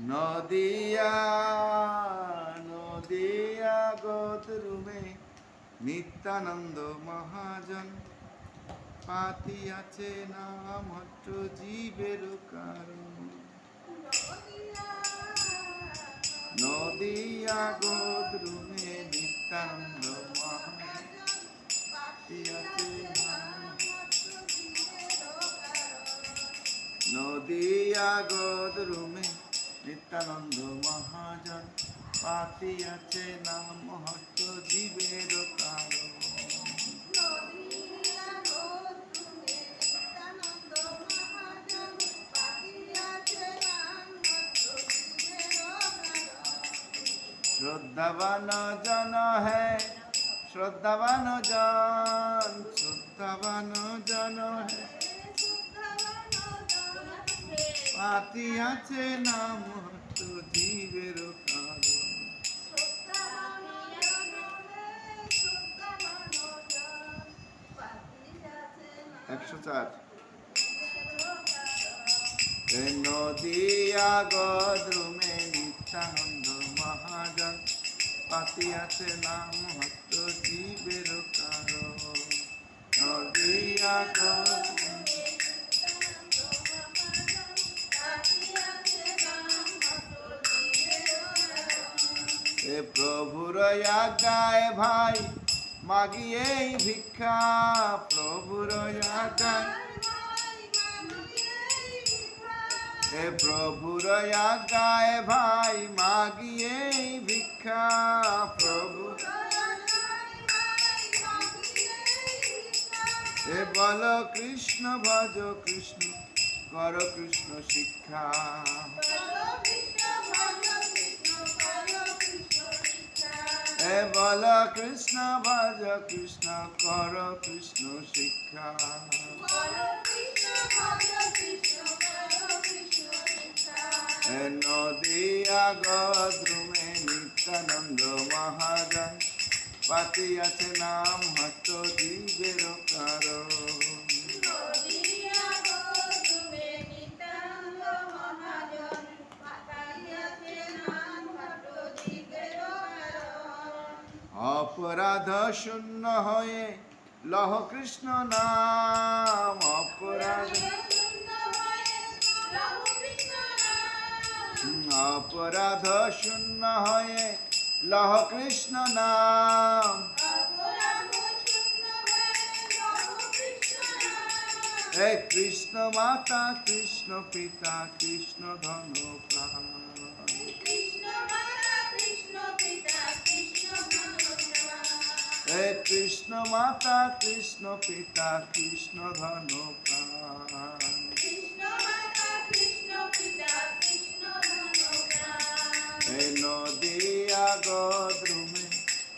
নদিয়া নদিয়া গোদরুমে নিত্যানন্দ মহাজন। পাতি আছে নাম হট্ট জীবের কারণ। নদিয়া গোদরুমে নিত্যানন্দ মহাজন। পাতি আছে নাম নদিয়া গোদরুমে নিত্যানন্দ মহাজন, পাতি আছে নাম হট্ট জীবের কারণ। শ্রদ্ধাবান জন হে, শ্রদ্ধাবান জন শ্রদ্ধাবান জন হে। পাতি আছে নাম হট্ট জীবের একশো চার। নদিয়া গদ্রুমে নিত্যানন্দ মহাজন পাতি আছে নাম হট্ট জীবের কারণ। নদিয়া গদ্রুমে প্রভুর আজ্ঞায় ভাই মাগিয়ে ভিক্ষা। প্রভুর আজ্ঞায়। এ প্রভুর আজ্ঞায় ভাই মাগিয়ে ভিক্ষা। প্রভু হে বল কৃষ্ণ, ভজ কৃষ্ণ, কর কৃষ্ণ শিক্ষা। এ বল কৃষ্ণ ভজ কৃষ্ণ, কর কৃষ্ণ শিক্ষা। এ নদিয়া গদ্রুমে নিত্যানন্দ মহাজন, পাতি আছে নাম হট্ট জীবের কারণ অপরাধ শূন্য হয়ে লহ কৃষ্ণ নাম অপরাধ। অপরাধ শূন্য হয়ে লহ কৃষ্ণ নাম। হে কৃষ্ণ মাতা, কৃষ্ণ পিতা, কৃষ্ণ ধন প্রাণ কৃষ্ণ মাতা কৃষ্ণ পিতা কৃষ্ণ ধন নদিয়া গদ্রুমে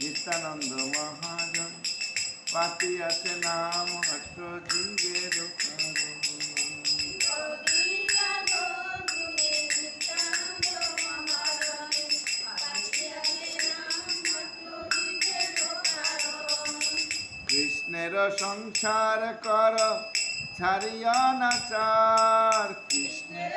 নিত্যানন্দ মহাজন পাতি আছে নাম হট্ট কৃষ্ণের সংসার কর, ছাড়িয়া নাচার কৃষ্ণের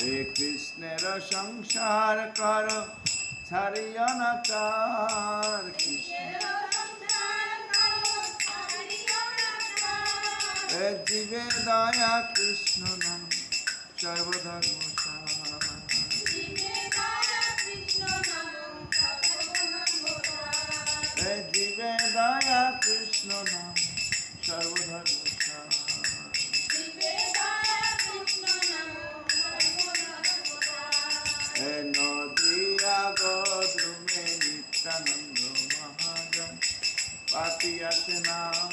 হে কৃষ্ণের সংসার কর, ছাড়িয়া নাচার কৃষ্ণ জীবে দয়া কৃষ্ণ নাম সর্বধর্ম কৃষ্ণ নাম সর্বধর্ম নদিয়া গদ্রুমে নিত্যানন্দ মহাজন পাতি নাম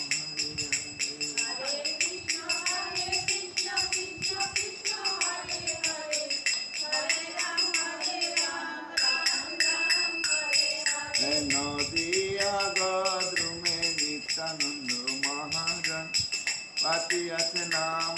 পাতি আছে নাম